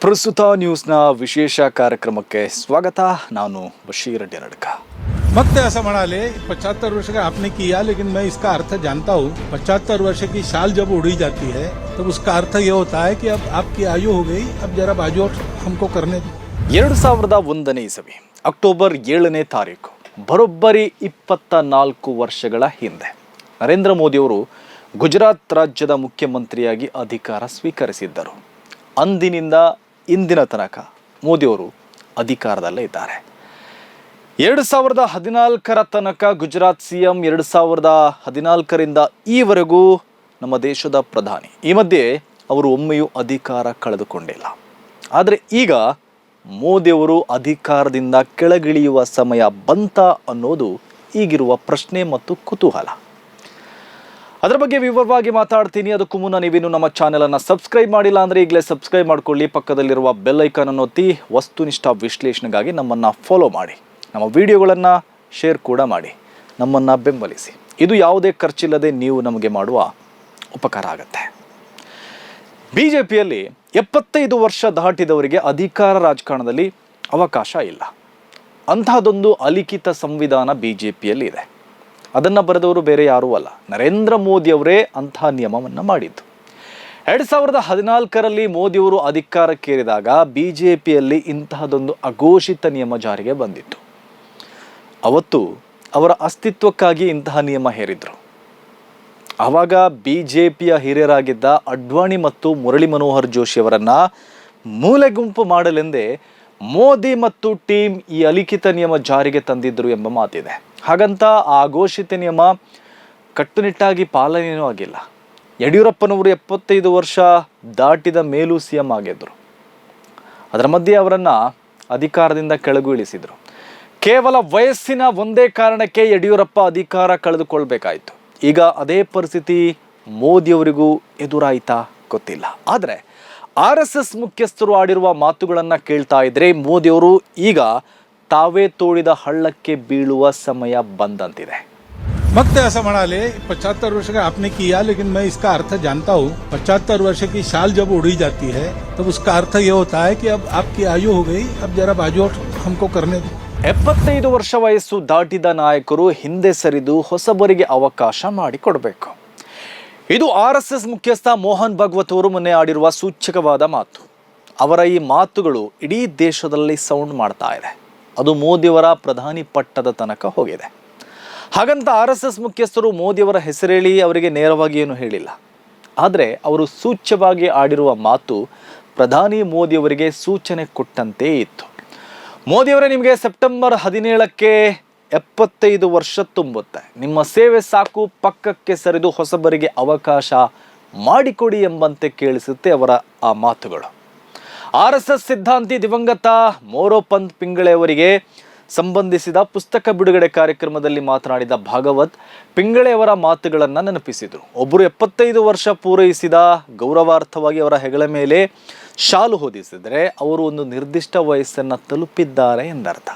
ಪ್ರಸ್ತುತ ನ್ಯೂಸ್ನ ವಿಶೇಷ ಕಾರ್ಯಕ್ರಮಕ್ಕೆ ಸ್ವಾಗತ ನಾನು ಬಶೀರ್ ನಡ್ಕ मग ते असं म्हणाले पचहत्तर वर्ष का आपने किया लेकिन मैं इसका अर्थ जानता हूँ पचहत्तर वर्ष की शाल जब उड़ी जाती है तो उसका अर्थ ये होता है कि अब आपकी आयु हो गई अब जरा बाजू हमको करने दो ಎರಡು ಸಾವಿರದ ಒಂದನೇ ಇಸವಿ ಅಕ್ಟೋಬರ್ ಏಳನೇ ತಾರೀಕು ಬರೋಬ್ಬರಿ ಇಪ್ಪತ್ತ ನಾಲ್ಕು ವರ್ಷಗಳ ಹಿಂದೆ ನರೇಂದ್ರ ಮೋದಿಯವರು ಗುಜರಾತ್ ರಾಜ್ಯದ ಮುಖ್ಯಮಂತ್ರಿಯಾಗಿ ಅಧಿಕಾರ ಸ್ವೀಕರಿಸಿದ್ದರು ಅಂದಿನಿಂದ ಇಂದಿನ ತನಕ ಮೋದಿಯವರು ಅಧಿಕಾರದಲ್ಲೇ ಇದ್ದಾರೆ. ಎರಡು ಸಾವಿರದ ಹದಿನಾಲ್ಕರ ತನಕ ಗುಜರಾತ್ ಸಿ ಎಂ ಎರಡು ಸಾವಿರದ ಹದಿನಾಲ್ಕರಿಂದ ಈವರೆಗೂ ನಮ್ಮ ದೇಶದ ಪ್ರಧಾನಿ. ಈ ಮಧ್ಯೆ ಅವರು ಒಮ್ಮೆಯೂ ಅಧಿಕಾರ ಕಳೆದುಕೊಂಡಿಲ್ಲ. ಆದರೆ ಈಗ ಮೋದಿಯವರು ಅಧಿಕಾರದಿಂದ ಕೆಳಗಿಳಿಯುವ ಸಮಯ ಬಂತ ಅನ್ನೋದು ಈಗಿರುವ ಪ್ರಶ್ನೆ ಮತ್ತು ಕುತೂಹಲ. ಅದರ ಬಗ್ಗೆ ವಿವರವಾಗಿ ಮಾತಾಡ್ತೀನಿ. ಅದಕ್ಕೂ ಮುನ್ನ ನೀವಿನ್ನು ನಮ್ಮ ಚಾನೆಲನ್ನು ಸಬ್ಸ್ಕ್ರೈಬ್ ಮಾಡಿಲ್ಲ ಅಂದರೆ ಈಗಲೇ ಸಬ್ಸ್ಕ್ರೈಬ್ ಮಾಡ್ಕೊಳ್ಳಿ. ಪಕ್ಕದಲ್ಲಿರುವ ಬೆಲ್ ಐಕಾನ್ ಅನ್ನು ಒತ್ತಿ ವಸ್ತುನಿಷ್ಠ ವಿಶ್ಲೇಷಣೆಗಾಗಿ ನಮ್ಮನ್ನು ಫಾಲೋ ಮಾಡಿ. ನಮ್ಮ ವಿಡಿಯೋಗಳನ್ನು ಶೇರ್ ಕೂಡ ಮಾಡಿ. ನಮ್ಮನ್ನು ಬೆಂಬಲಿಸಿ. ಇದು ಯಾವುದೇ ಖರ್ಚಿಲ್ಲದೆ ನೀವು ನಮಗೆ ಮಾಡುವ ಉಪಕಾರ ಆಗುತ್ತೆ. ಬಿ ಜೆ ಎಪ್ಪತ್ತೈದು ವರ್ಷ ದಾಟಿದವರಿಗೆ ಅಧಿಕಾರ ರಾಜಕಾರಣದಲ್ಲಿ ಅವಕಾಶ ಇಲ್ಲ. ಅಂತಹದೊಂದು ಅಲಿಖಿತ ಸಂವಿಧಾನ ಬಿ ಜೆ ಪಿಯಲ್ಲಿ ಇದೆ ಅದನ್ನು ಬರೆದವರು ಬೇರೆ ಯಾರೂ ಅಲ್ಲ. ನರೇಂದ್ರ ಮೋದಿಯವರೇ ಅಂತಹ ನಿಯಮವನ್ನು ಮಾಡಿದ್ದು. ಎರಡು ಸಾವಿರದ ಹದಿನಾಲ್ಕರಲ್ಲಿ ಮೋದಿಯವರು ಅಧಿಕಾರಕ್ಕೇರಿದಾಗ ಬಿ ಜೆ ಪಿಯಲ್ಲಿ ಇಂತಹದೊಂದು ಅಘೋಷಿತ ನಿಯಮ ಜಾರಿಗೆ ಬಂದಿತ್ತು. ಅವತ್ತು ಅವರ ಅಸ್ತಿತ್ವಕ್ಕಾಗಿ ಇಂತಹ ನಿಯಮ ಹೇರಿದರು. ಆವಾಗ ಬಿ ಜೆ ಪಿಯ ಹಿರಿಯರಾಗಿದ್ದ ಅಡ್ವಾಣಿ ಮತ್ತು ಮುರಳಿ ಮನೋಹರ್ ಜೋಶಿಯವರನ್ನು ಮೂಲೆ ಗುಂಪು ಮಾಡಲೆಂದೇ ಮೋದಿ ಮತ್ತು ಟೀಮ್ ಈ ಅಲಿಖಿತ ನಿಯಮ ಜಾರಿಗೆ ತಂದಿದ್ದರು ಎಂಬ ಮಾತಿದೆ. ಹಾಗಂತ ಆ ಘೋಷಿತ ನಿಯಮ ಕಟ್ಟುನಿಟ್ಟಾಗಿ ಪಾಲನೆಯೂ ಆಗಿಲ್ಲ. ಯಡಿಯೂರಪ್ಪನವರು ಎಪ್ಪತ್ತೈದು ವರ್ಷ ದಾಟಿದ ಮೇಲೂ ಸಿ ಎಂ ಆಗಿದ್ದರು ಅದರ ಮಧ್ಯೆ ಅವರನ್ನು ಅಧಿಕಾರದಿಂದ ಕೆಳಗು ಇಳಿಸಿದರು ಕೇವಲ ವಯಸ್ಸಿನ ಒಂದೇ ಕಾರಣಕ್ಕೆ ಯಡಿಯೂರಪ್ಪ ಅಧಿಕಾರ ಕಳೆದುಕೊಳ್ಬೇಕಾಯಿತು. ಈಗ ಅದೇ ಪರಿಸ್ಥಿತಿ ಮೋದಿಯವರಿಗೂ ಎದುರಾಯಿತಾ ಗೊತ್ತಿಲ್ಲ. ಆದರೆ ಆರ್ ಎಸ್ ಎಸ್ ಮುಖ್ಯಸ್ಥರು ಆಡಿರುವ ಮಾತುಗಳನ್ನು ಕೇಳ್ತಾ ಇದ್ರೆ ಮೋದಿಯವರು ಈಗ ತಾವೇ ತೋಡಿದ ಹಳ್ಳಕ್ಕೆ ಬೀಳುವ ಸಮಯ ಬಂದಂತಿದೆ मग ते असं म्हणाले पचहत्तर वर्ष का आपने किया लेकिन मैं इसका अर्थ जानता हूँ पचहत्तर वर्ष की शाल जब उड़ी जाती है तब उसका अर्थ ये होता है कि अब आपकी आयु हो गई अब जरा बाजू हमको करने दो ಎಪ್ಪತ್ತೈದು ವರ್ಷ ವಯಸ್ಸು ದಾಟಿದ ನಾಯಕರು ಹಿಂದೆ ಸರಿದು ಹೊಸಬರಿಗೆ ಅವಕಾಶ ಮಾಡಿಕೊಡಬೇಕು ಇದು ಆರ್ ಎಸ್ ಎಸ್ ಮುಖ್ಯಸ್ಥ ಮೋಹನ್ ಭಾಗವತ್ ಅವರು ಮೊನ್ನೆ ಆಡಿರುವ ಸೂಚಕವಾದ ಮಾತು ಅವರ ಈ ಮಾತುಗಳು ಇಡೀ ದೇಶದಲ್ಲಿ ಸೌಂಡ್ ಮಾಡ್ತಾ ಇದೆ ಅದು ಮೋದಿಯವರ ಪ್ರಧಾನಿ ಪಟ್ಟದ ತನಕ ಹೋಗಿದೆ. ಹಾಗಂತ ಆರ್ ಎಸ್ ಎಸ್ ಮುಖ್ಯಸ್ಥರು ಮೋದಿಯವರ ಹೆಸರೇಳಿ ಅವರಿಗೆ ನೇರವಾಗಿ ಏನು ಹೇಳಿಲ್ಲ. ಆದರೆ ಅವರು ಸೂಚ್ಯವಾಗಿ ಆಡಿರುವ ಮಾತು ಪ್ರಧಾನಿ ಮೋದಿಯವರಿಗೆ ಸೂಚನೆ ಕೊಟ್ಟಂತೆ ಇತ್ತು. ಮೋದಿಯವರೇ ನಿಮಗೆ ಸೆಪ್ಟೆಂಬರ್ ಹದಿನೇಳಕ್ಕೆ ಎಪ್ಪತ್ತೈದು ವರ್ಷ ತುಂಬುತ್ತೆ. ನಿಮ್ಮ ಸೇವೆ ಸಾಕು, ಪಕ್ಕಕ್ಕೆ ಸರಿದು ಹೊಸಬರಿಗೆ ಅವಕಾಶ ಮಾಡಿಕೊಡಿ ಎಂಬಂತೆ ಕೇಳಿಸುತ್ತೆ ಅವರ ಆ ಮಾತುಗಳು. ಆರ್ ಎಸ್ ಎಸ್ ಸಿದ್ಧಾಂತಿ ದಿವಂಗತ ಮೋರೋಪಂತ್ ಪಿಂಗಳೆ ಅವರಿಗೆ ಸಂಬಂಧಿಸಿದ ಪುಸ್ತಕ ಬಿಡುಗಡೆ ಕಾರ್ಯಕ್ರಮದಲ್ಲಿ ಮಾತನಾಡಿದ ಭಾಗವತ್ ಪಿಂಗಳೆಯವರ ಮಾತುಗಳನ್ನು ನೆನಪಿಸಿದರು. ಒಬ್ಬರು ಎಪ್ಪತ್ತೈದು ವರ್ಷ ಪೂರೈಸಿದ ಗೌರವಾರ್ಥವಾಗಿ ಅವರ ಹೆಗಳ ಮೇಲೆ ಶಾಲು ಹೊದಿಸಿದರೆ ಅವರು ಒಂದು ನಿರ್ದಿಷ್ಟ ವಯಸ್ಸನ್ನು ತಲುಪಿದ್ದಾರೆ ಎಂದರ್ಥ.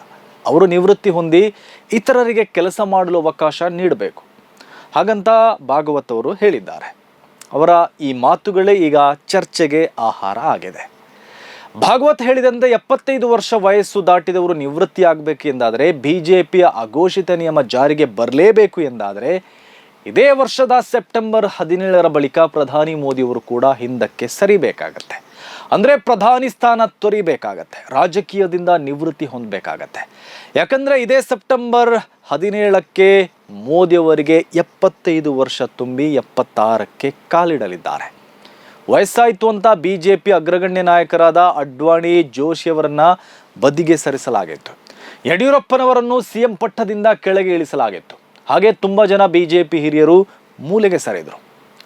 ಅವರು ನಿವೃತ್ತಿ ಹೊಂದಿ ಇತರರಿಗೆ ಕೆಲಸ ಮಾಡಲು ಅವಕಾಶ ನೀಡಬೇಕು. ಹಾಗಂತ ಭಾಗವತ್ ಅವರು ಹೇಳಿದ್ದಾರೆ. ಅವರ ಈ ಮಾತುಗಳೇ ಈಗ ಚರ್ಚೆಗೆ ಆಹಾರ ಆಗಿದೆ. ಭಾಗವತ್ ಹೇಳಿದಂತೆ ಎಪ್ಪತ್ತೈದು ವರ್ಷ ವಯಸ್ಸು ದಾಟಿದವರು ನಿವೃತ್ತಿ ಆಗಬೇಕು ಎಂದಾದರೆ ಬಿ ಜೆ ಪಿಯ ಅಘೋಷಿತ ನಿಯಮ ಜಾರಿಗೆ ಬರಲೇಬೇಕು ಎಂದಾದರೆ ಇದೇ ವರ್ಷದ ಸೆಪ್ಟೆಂಬರ್ ಹದಿನೇಳರ ಬಳಿಕ ಪ್ರಧಾನಿ ಮೋದಿಯವರು ಕೂಡ ಹಿಂದಕ್ಕೆ ಸರಿಬೇಕಾಗತ್ತೆ. ಅಂದರೆ ಪ್ರಧಾನಿ ಸ್ಥಾನ ತೊರಿಬೇಕಾಗತ್ತೆ. ರಾಜಕೀಯದಿಂದ ನಿವೃತ್ತಿ ಹೊಂದಬೇಕಾಗತ್ತೆ. ಯಾಕಂದರೆ ಇದೇ ಸೆಪ್ಟೆಂಬರ್ ಹದಿನೇಳಕ್ಕೆ ಮೋದಿಯವರಿಗೆ ಎಪ್ಪತ್ತೈದು ವರ್ಷ ತುಂಬಿ ಎಪ್ಪತ್ತಾರಕ್ಕೆ ಕಾಲಿಡಲಿದ್ದಾರೆ. ವಯಸ್ಸಾಯಿತು ಅಂತ ಬಿ ಜೆ ಪಿ ಅಗ್ರಗಣ್ಯ ನಾಯಕರಾದ ಅಡ್ವಾಣಿ ಜೋಶಿಯವರನ್ನ ಬದಿಗೆ ಸರಿಸಲಾಗಿತ್ತು. ಯಡಿಯೂರಪ್ಪನವರನ್ನು ಸಿಎಂ ಪಟ್ಟದಿಂದ ಕೆಳಗೆ ಇಳಿಸಲಾಗಿತ್ತು. ಹಾಗೆ ತುಂಬ ಜನ ಬಿ ಜೆ ಪಿ ಹಿರಿಯರು ಮೂಲೆಗೆ ಸರಿದರು.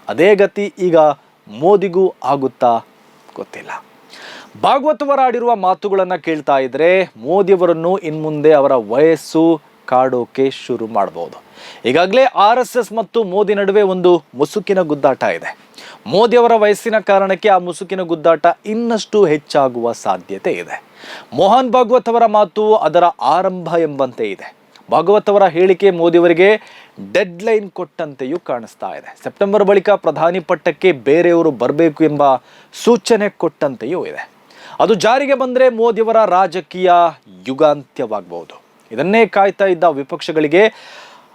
ಅದೇ ಗತಿ ಈಗ ಮೋದಿಗೂ ಆಗುತ್ತಾ ಗೊತ್ತಿಲ್ಲ. ಭಾಗವತ್ ಅವರ ಆಡಿರುವ ಮಾತುಗಳನ್ನು ಕೇಳ್ತಾ ಇದ್ರೆ ಮೋದಿಯವರನ್ನು ಇನ್ಮುಂದೆ ಅವರ ವಯಸ್ಸು ಕಾಡೋಕೆ ಶುರು ಮಾಡಬಹುದು ಈಗಾಗಲೇ ಆರ್ ಎಸ್ ಎಸ್ ಮತ್ತು ಮೋದಿ ನಡುವೆ ಒಂದು ಮುಸುಕಿನ ಗುದ್ದಾಟ ಇದೆ. ಮೋದಿಯವರ ವಯಸ್ಸಿನ ಕಾರಣಕ್ಕೆ ಆ ಮುಸುಕಿನ ಗುದ್ದಾಟ ಇನ್ನಷ್ಟು ಹೆಚ್ಚಾಗುವ ಸಾಧ್ಯತೆ ಇದೆ. ಮೋಹನ್ ಭಾಗವತ್ ಅವರ ಮಾತು ಅದರ ಆರಂಭ ಎಂಬಂತೆ ಇದೆ. ಭಾಗವತ್ ಅವರ ಹೇಳಿಕೆ ಮೋದಿಯವರಿಗೆ ಡೆಡ್ ಲೈನ್ ಕೊಟ್ಟಂತೆಯೂ ಕಾಣಿಸ್ತಾ ಇದೆ. ಸೆಪ್ಟೆಂಬರ್ ಬಳಿಕ ಪ್ರಧಾನಿ ಪಟ್ಟಕ್ಕೆ ಬೇರೆಯವರು ಬರಬೇಕು ಎಂಬ ಸೂಚನೆ ಕೊಟ್ಟಂತೆಯೂ ಇದೆ. ಅದು ಜಾರಿಗೆ ಬಂದರೆ ಮೋದಿಯವರ ರಾಜಕೀಯ ಯುಗಾಂತ್ಯವಾಗಬಹುದು. ಇದನ್ನೇ ಕಾಯ್ತಾ ಇದ್ದ ವಿಪಕ್ಷಗಳಿಗೆ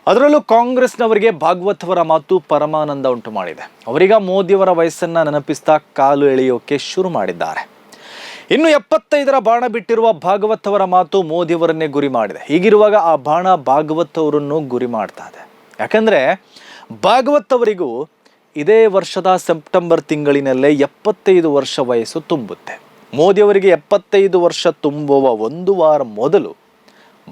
ಅದರಲ್ಲೂ ಕಾಂಗ್ರೆಸ್ನವರಿಗೆ ಭಾಗವತ್ ಅವರ ಮಾತು ಪರಮಾನಂದ ಉಂಟು ಮಾಡಿದೆ. ಅವರೀಗ ಮೋದಿಯವರ ವಯಸ್ಸನ್ನ ನೆನಪಿಸ್ತಾ ಕಾಲು ಎಳೆಯೋಕೆ ಶುರು ಮಾಡಿದ್ದಾರೆ. ಇನ್ನು ಎಪ್ಪತ್ತೈದರ ಬಾಣ ಬಿಟ್ಟಿರುವ ಭಾಗವತ್ ಅವರ ಮಾತು ಮೋದಿಯವರನ್ನೇ ಗುರಿ ಮಾಡಿದೆ. ಹೀಗಿರುವಾಗ ಆ ಬಾಣ ಭಾಗವತ್ ಅವರನ್ನು ಗುರಿ ಮಾಡ್ತಾ ಇದೆ. ಯಾಕಂದ್ರೆ ಭಾಗವತ್ ಅವರಿಗೂ ಇದೇ ವರ್ಷದ ಸೆಪ್ಟೆಂಬರ್ ತಿಂಗಳಿನಲ್ಲೇ ಎಪ್ಪತ್ತೈದು ವರ್ಷ ವಯಸ್ಸು ತುಂಬುತ್ತೆ. ಮೋದಿಯವರಿಗೆ ಎಪ್ಪತ್ತೈದು ವರ್ಷ ತುಂಬುವ ಒಂದು ವಾರ ಮೊದಲು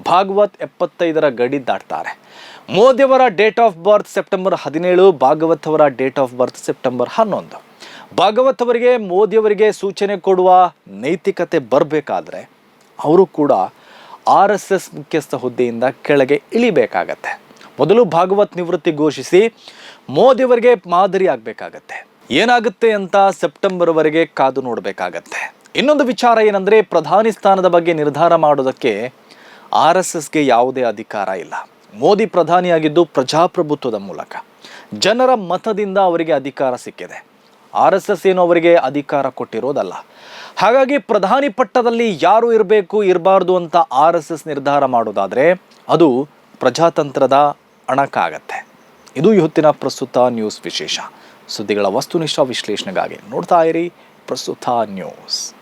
ಭಾಗವತ್ ಎಪ್ಪತ್ತೈದರ ಗಡಿ ದಾಟ್ತಾರೆ. ಮೋದಿಯವರ ಡೇಟ್ ಆಫ್ ಬರ್ತ್ ಸೆಪ್ಟೆಂಬರ್ ಹದಿನೇಳು ಭಾಗವತ್ ಅವರ ಡೇಟ್ ಆಫ್ ಬರ್ತ್ ಸೆಪ್ಟೆಂಬರ್ ಹನ್ನೊಂದು. ಭಾಗವತ್ ಅವರಿಗೆ ಮೋದಿಯವರಿಗೆ ಸೂಚನೆ ಕೊಡುವ ನೈತಿಕತೆ ಬರಬೇಕಾದ್ರೆ ಅವರು ಕೂಡ ಆರ್ ಎಸ್ ಎಸ್ ಮುಖ್ಯಸ್ಥ ಹುದ್ದೆಯಿಂದ ಕೆಳಗೆ ಇಳಿಬೇಕಾಗತ್ತೆ. ಮೊದಲು ಭಾಗವತ್ ನಿವೃತ್ತಿ ಘೋಷಿಸಿ, ಮೋದಿಯವರಿಗೆ ಮಾದರಿ ಆಗಬೇಕಾಗತ್ತೆ. ಏನಾಗುತ್ತೆ ಅಂತ ಸೆಪ್ಟೆಂಬರ್ವರೆಗೆ ಕಾದು ನೋಡಬೇಕಾಗತ್ತೆ. ಇನ್ನೊಂದು ವಿಚಾರ ಏನಂದ್ರೆ, ಪ್ರಧಾನಿ ಸ್ಥಾನದ ಬಗ್ಗೆ ನಿರ್ಧಾರ ಮಾಡೋದಕ್ಕೆ ಆರ್ ಎಸ್ ಎಸ್ಗೆ ಯಾವುದೇ ಅಧಿಕಾರ ಇಲ್ಲ. ಮೋದಿ ಪ್ರಧಾನಿಯಾಗಿದ್ದು ಪ್ರಜಾಪ್ರಭುತ್ವದ ಮೂಲಕ. ಜನರ ಮತದಿಂದ ಅವರಿಗೆ ಅಧಿಕಾರ ಸಿಕ್ಕಿದೆ. ಆರ್ ಎಸ್ ಎಸ್ ಏನು ಅವರಿಗೆ ಅಧಿಕಾರ ಕೊಟ್ಟಿರೋದಲ್ಲ. ಹಾಗಾಗಿ ಪ್ರಧಾನಿ ಪಟ್ಟದಲ್ಲಿ ಯಾರು ಇರಬೇಕು, ಇರಬಾರ್ದು ಅಂತ ಆರ್ ಎಸ್ ಎಸ್ ನಿರ್ಧಾರ ಮಾಡೋದಾದರೆ ಅದು ಪ್ರಜಾತಂತ್ರದ ಅಣಕಾಗತ್ತೆ. ಇದು ಇವತ್ತಿನ ಪ್ರಸ್ತುತ ನ್ಯೂಸ್ ವಿಶೇಷ. ಸುದ್ದಿಗಳ ವಸ್ತುನಿಷ್ಠ ವಿಶ್ಲೇಷಣೆಗಾಗಿ ನೋಡ್ತಾ ಇರಿ ಪ್ರಸ್ತುತ ನ್ಯೂಸ್.